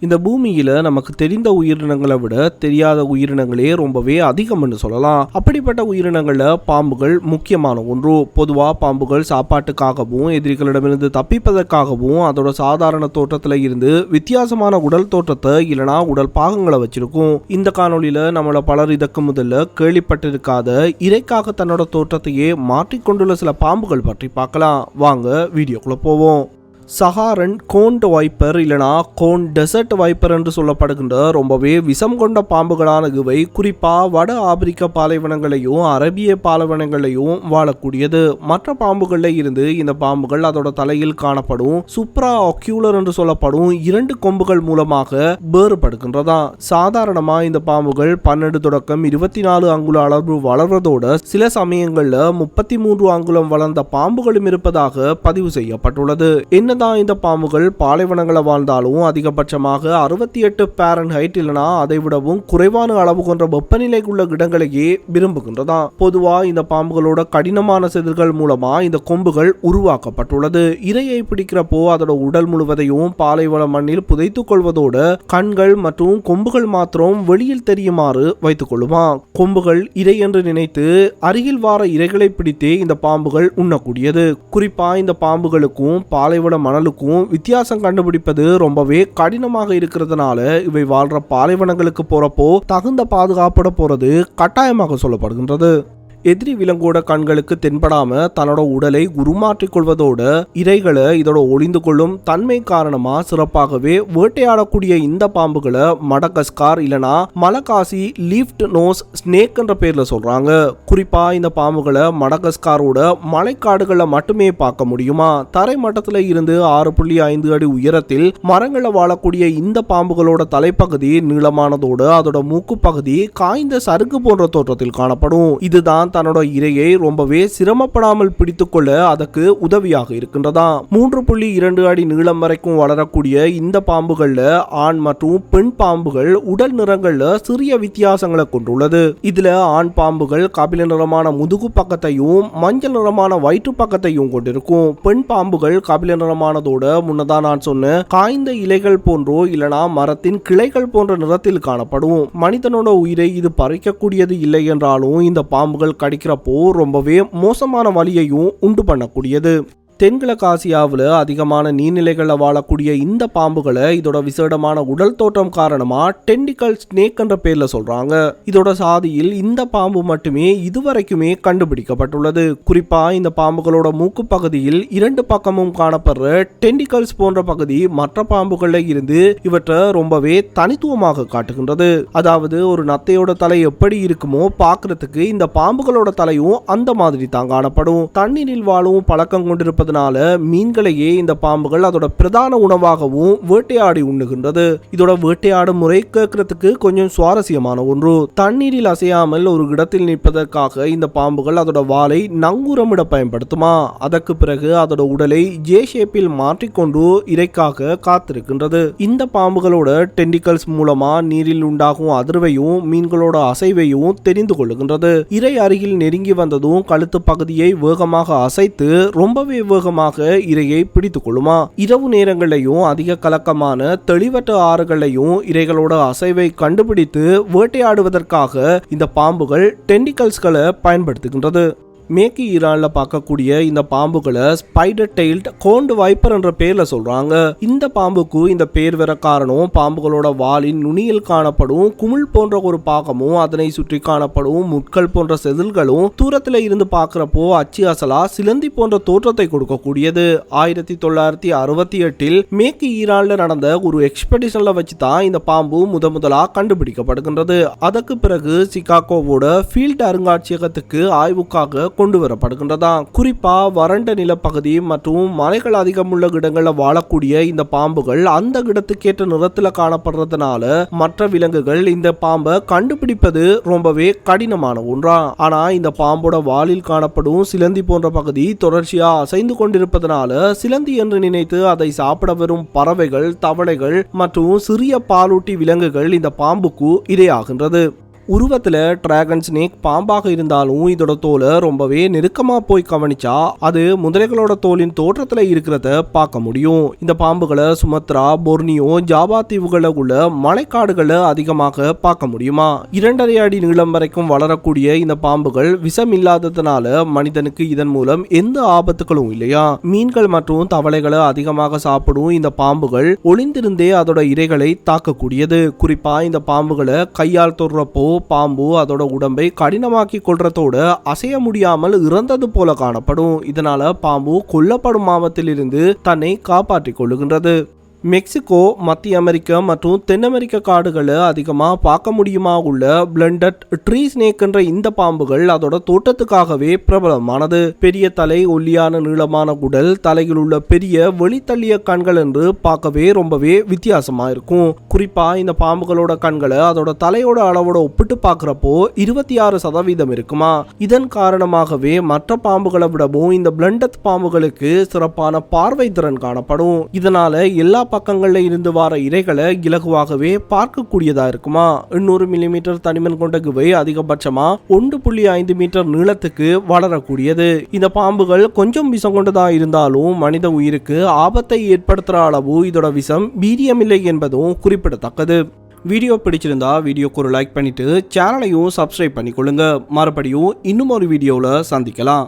இந்த பூமியில நமக்கு தெரிந்த உயிரினங்களை விட தெரியாத உயிரினங்களே ரொம்பவே அதிகம்னு சொல்லலாம். அப்படிப்பட்ட உயிரினங்கள்ல பாம்புகள் முக்கியமான ஒன்று. பொதுவா பாம்புகள் சாப்பாட்டுக்காகவும் எதிரிகளிடமிருந்து தப்பிப்பதற்காகவும் அதோட சாதாரண தோற்றத்துல இருந்து வித்தியாசமான உடல் தோற்றத்தை இல்லனா உடல் பாகங்களை வச்சிருக்கும். இந்த காணொளியில நம்மள பலர் இதற்கு முதல்ல கேள்விப்பட்டிருக்காத இறைக்காக தன்னோட தோற்றத்தையே மாற்றிக்கொண்டுள்ள சில பாம்புகள் பற்றி பார்க்கலாம். வாங்க வீடியோக்குள்ள போவோம். சஹாரன் கோண்ட் வைப்பர் இல்லைனா கோன் டெசர்ட் வைப்பர் என்று சொல்லப்படுகின்ற ரொம்பவே விஷம் கொண்ட பாம்புகளான இவை குறிப்பாக வட ஆப்பிரிக்க பாலைவனங்களையும் அரபிய பாலைவனங்களையும் வாழக்கூடியது. மற்ற பாம்புகளில் இருந்து இந்த பாம்புகள் அதோட தலையில் காணப்படும் சுப்ரா ஒக்யூலர் என்று சொல்லப்படும் இரண்டு கொம்புகள் மூலமாக வேறுபடுகின்றதா. சாதாரணமாக இந்த பாம்புகள் பன்னெண்டு தொடக்கம் இருபத்தி நாலு அங்குல அளவு வளர்வதோட சில சமயங்களில் முப்பத்தி மூன்று அங்குலம் வளர்ந்த பாம்புகளும் இருப்பதாக பதிவு செய்யப்பட்டுள்ளது. என்ன இந்த பாம்புகள் பாலைவனங்களை வாழ்ந்தாலும் அதிகபட்சமாக அறுபத்தி எட்டு பேரன் ஹைட் இல்லைனா அதை விடவும் குறைவான அளவு கொண்ட வெப்பநிலை உள்ள இடங்களையே விரும்புகின்றதா பொதுவா இந்த பாம்புகளோட கடினமான செதில்கள் மூலமா இந்த கொம்புகள் உருவாக்கப்பட்டுள்ளது. இரையை பிடிக்கிறப்போ அதோட உடல் முழுவதையும் பாலைவன மண்ணில் புதைத்துக் கொள்வதோடு கண்கள் மற்றும் கொம்புகள் மாத்திரம் வெளியில் தெரியுமாறு வைத்துக் கொள்ளுமா கொம்புகள் இரை என்று நினைத்து அருகில் வார இரைகளை பிடித்தே இந்த பாம்புகள் உண்ணக்கூடியது. குறிப்பா இந்த பாம்புகளுக்கும் பாலைவன மணலுக்கும் வித்தியாசம் கண்டுபிடிப்பது ரொம்பவே கடினமாக இருக்கிறதுனால இவை வாழ்ற பாலைவனங்களுக்கு போறப்போ தகுந்த பாதுகாப்பட போறது கட்டாயமாக சொல்லப்படுகின்றது. எதிரி விலங்கோட கண்களுக்கு தென்படாம தன்னோட உடலை உருமாற்றிக் கொள்வதோட இரைகளை இதோட ஒளிந்து கொள்ளும் தன்மை காரணமா சிறப்பாகவே வேட்டையாடக்கூடிய இந்த பாம்புகளை மடகஸ்கார் இல்லனா மலகாசி லீஃப்ட் நோஸ் ஸ்னேக் என்ற பேர்ல சொல்றாங்க. குறிப்பா இந்த பாம்புகளை மடகஸ்காரோட மலைக்காடுகளில் மட்டுமே பார்க்க முடியுமா? தரை மட்டத்துல இருந்து ஆறு புள்ளி ஐந்து அடி உயரத்தில் மரங்களில் வாழக்கூடிய இந்த பாம்புகளோட தலைப்பகுதி நீளமானதோடு அதோட மூக்கு பகுதி காய்ந்த சருகு போன்ற தோற்றத்தில் காணப்படும். இதுதான் தன்னோட இரையை ரொம்பவே சிரமப்படாமல் பிடித்துக்கொள்ள அதற்கு உதவியாக இருக்கின்றதா மூன்று புள்ளி இரண்டு அடி நீளம் வரைக்கும் வளரக்கூடிய இந்த பாம்புகள்ல ஆண் மற்றும் பெண் பாம்புகள் உடல் நிறங்கள்ல சிறிய வித்தியாசங்களை கொண்டுள்ளது. இதுல ஆண் பாம்புகள் கபில நிறமான முதுகு பக்கத்தையும் மஞ்சள் நிறமான வயிற்று பக்கத்தையும் கொண்டிருக்கும். பெண் பாம்புகள் கபில நிறமானதோட முன்னதான் நான் சொன்ன காய்ந்த இலைகள் போன்றோ இல்லனா மரத்தின் கிளைகள் போன்ற நிறத்தில் காணப்படும். மனிதனோட உயிரை இது பறிக்கக்கூடியது இல்லை என்றாலும் இந்த பாம்புகள் கடிக்கிறப்போ ரொம்பவே மோசமான வலியையும் உண்டு பண்ணக்கூடியது. தென்கிழக்கு ஆசியாவில் அதிகமான நீர்நிலைகளில் வாழக்கூடிய இந்த பாம்புகளை இதோட விசேடமான உடல் தோற்றம் காரணமா டெண்டிக்கல் ஸ்னேக் என்ற பேர்ல சொல்றாங்க. இதோட சாதியில் இந்த பாம்பு மட்டுமே இதுவரைக்குமே கண்டுபிடிக்கப்பட்டுள்ளது. குறிப்பா இந்த பாம்புகளோட மூக்கு பகுதியில் இரண்டு பக்கமும் காணப்படுற டெண்டிக்கல்ஸ் போன்ற பகுதி மற்ற பாம்புகளில் இருந்து இவற்றை ரொம்பவே தனித்துவமாக காட்டுகின்றது. அதாவது ஒரு நத்தையோட தலை எப்படி இருக்குமோ பார்க்கறதுக்கு இந்த பாம்புகளோட தலையும் அந்த மாதிரி தான் காணப்படும். தண்ணீரில் வாழும் பழக்கம் கொண்டிருப்பது கொண்டிருப்பதனால மீன்களையே இந்த பாம்புகள் அதோட பிரதான உணவாகவும் வேட்டையாடி உண்ணுகின்றது. இதோட வேட்டையாடும் முறை கேட்கறதுக்கு கொஞ்சம் சுவாரஸ்யமான ஒன்று. தண்ணீரில் அசையாமல் ஒரு இடத்தில் நிற்பதற்காக இந்த பாம்புகள் அதோட வாலை நங்கூரமிட பயன்படுத்துமா? அதற்கு பிறகு அதோட உடலை ஜே ஷேப்பில் மாற்றிக்கொண்டு இறைக்காக காத்திருக்கின்றது. இந்த பாம்புகளோட டெண்டிகல்ஸ் மூலமா நீரில் உண்டாகும் அதிர்வையும் மீன்களோட அசைவையும் தெரிந்து கொள்ளுகின்றது. இறை அருகில் நெருங்கி வந்ததும் கழுத்து பகுதியை வேகமாக அசைத்து ரொம்பவே வேகமாக இரையை பிடித்து கொள்ளுமா இரவு நேரங்களையும் அதிக கலக்கமான தெளிவற்ற ஆறுகளையும் இரைகளோட அசைவை கண்டுபிடித்து வேட்டையாடுவதற்காக இந்த பாம்புகள் டென்டிகல்ஸ்களை பயன்படுத்துகின்றது. மேற்கு ஈரானில் பார்க்கக்கூடிய இந்த பாம்புகளை ஸ்பைடர் டெயில்ட் கோண்டு வைப்பர் என்ற பேரில் சொல்கிறாங்க இந்த பாம்புக்கு இந்த பேர் வர காரணம் பாம்புகளோட வாலின் நுனியில் காணப்படும் குமிழ் போன்ற ஒரு பாகமும் அதனை சுற்றி காணப்படும் முட்கள் போன்ற செதில்களும் தூரத்தில் இருந்து பார்க்குறப்போ அச்சு அசலா சிலந்தி போன்ற தோற்றத்தை கொடுக்கக்கூடியது. ஆயிரத்தி தொள்ளாயிரத்தி அறுபத்தி எட்டில் மேற்கு ஈரானில் நடந்த ஒரு எக்ஸ்பெடிஷனில் வச்சு தான் இந்த பாம்பு முத முதலாக கண்டுபிடிக்கப்படுகின்றது. அதற்கு பிறகு சிகாகோவோட ஃபீல்ட் அருங்காட்சியகத்துக்கு ஆய்வுக்காக கொண்டு வரப்படுகின்றதா? குறிப்பாக வறண்ட நிலப்பகுதி மற்றும் மலைகள் அதிகமுள்ள இடங்களில் வாழக்கூடிய இந்த பாம்புகள் அந்த இடத்துக்கேற்ற நிறத்தில் காணப்படுறதுனால மற்ற விலங்குகள் இந்த பாம்பை கண்டுபிடிப்பது ரொம்பவே கடினமான ஒன்றா? ஆனா இந்த பாம்போட வாலில் காணப்படும் சிலந்தி போன்ற பகுதி தொடர்ச்சியா அசைந்து கொண்டிருப்பதனால சிலந்தி என்று நினைத்து அதை சாப்பிட வரும் பறவைகள் தவளைகள் மற்றும் சிறிய பாலூட்டி விலங்குகள் இந்த பாம்புக்கு இரையாகின்றது. உருவத்தில் டிராகன் ஸ்னேக் பாம்பாக இருந்தாலும் இதோட தோலை ரொம்பவே நெருக்கமாக போய் கவனிச்சா அது முதலைகளோட தோலின் தோற்றத்தில் இருக்கிறத பார்க்க முடியும். இந்த பாம்புகளை சுமத்ரா பொர்னியோ ஜாவா தீவுகளில் உள்ள மலைக்காடுகளை அதிகமாக பார்க்க முடியுமா? இரண்டரை அடி நீளம் வரைக்கும் வளரக்கூடிய இந்த பாம்புகள் விஷம் இல்லாததுனால மனிதனுக்கு இதன் மூலம் எந்த ஆபத்துகளும் இல்லையா? மீன்கள் மற்றும் தவளைகளை அதிகமாக சாப்பிடும் இந்த பாம்புகள் ஒளிந்திருந்தே அதோட இரைகளை தாக்கக்கூடியது. குறிப்பா இந்த பாம்புகளை கையால் தொடுறப்போ பாம்பு அதோட உடம்பை கடினமாக்கி கொள்றதோடு அசைய முடியாமல் இறந்தது போல காணப்படும். இதனால பாம்பு கொல்லப்படும் மாமத்திலிருந்து தன்னை காப்பாற்றிக் கொள்ளுகின்றது. மெக்சிகோ மத்திய அமெரிக்கா மற்றும் தென் அமெரிக்க காடுகளை அதிகமாக பார்க்க முடியுமா உள்ள பிளண்டட் ட்ரீ ஸ்னேக் என்ற இந்த பாம்புகள் அதோட தோட்டத்துக்காகவே பிரபலமானது. பெரிய தலை ஒல்லியான நீளமான குடல் தலையில் உள்ள பெரிய வெளித்தள்ளிய கண்கள் என்று பார்க்கவே ரொம்பவே வித்தியாசமாக இருக்கும். குறிப்பாக இந்த பாம்புகளோட கண்களை அதோட தலையோட அளவோட ஒப்பிட்டு பார்க்குறப்போ இருபத்தி ஆறு சதவீதம் இருக்குமா. இதன் காரணமாகவே மற்ற பாம்புகளை விடவும் இந்த பிளண்டத் பாம்புகளுக்கு சிறப்பான பார்வை திறன் காணப்படும். இதனால எல்லா பக்கங்களில் இருந்து வர இரைகளை இலகுவாகவே பார்க்கக்கூடியதா இருக்குமா? எண்ணூறு மில்லிமீட்டர் தனிமன் கொண்ட குவை அதிகபட்சமா ஒன்று புள்ளி ஐந்து மீட்டர் நீளத்துக்கு வளரக்கூடியது. இந்த பாம்புகள் கொஞ்சம் விஷம் கொண்டதா இருந்தாலும் மனித உயிருக்கு ஆபத்தை ஏற்படுத்துகிற அளவு இதோட விஷம் வீரியமில்லை என்பதும் குறிப்பிடத்தக்கது. வீடியோ பிடிச்சிருந்தா வீடியோக்கு ஒரு லைக் பண்ணிட்டு சேனலையும் சப்ஸ்கிரைப் பண்ணிக்கொள்ளுங்க. மறுபடியும் இன்னும் ஒரு வீடியோவில் சந்திக்கலாம்.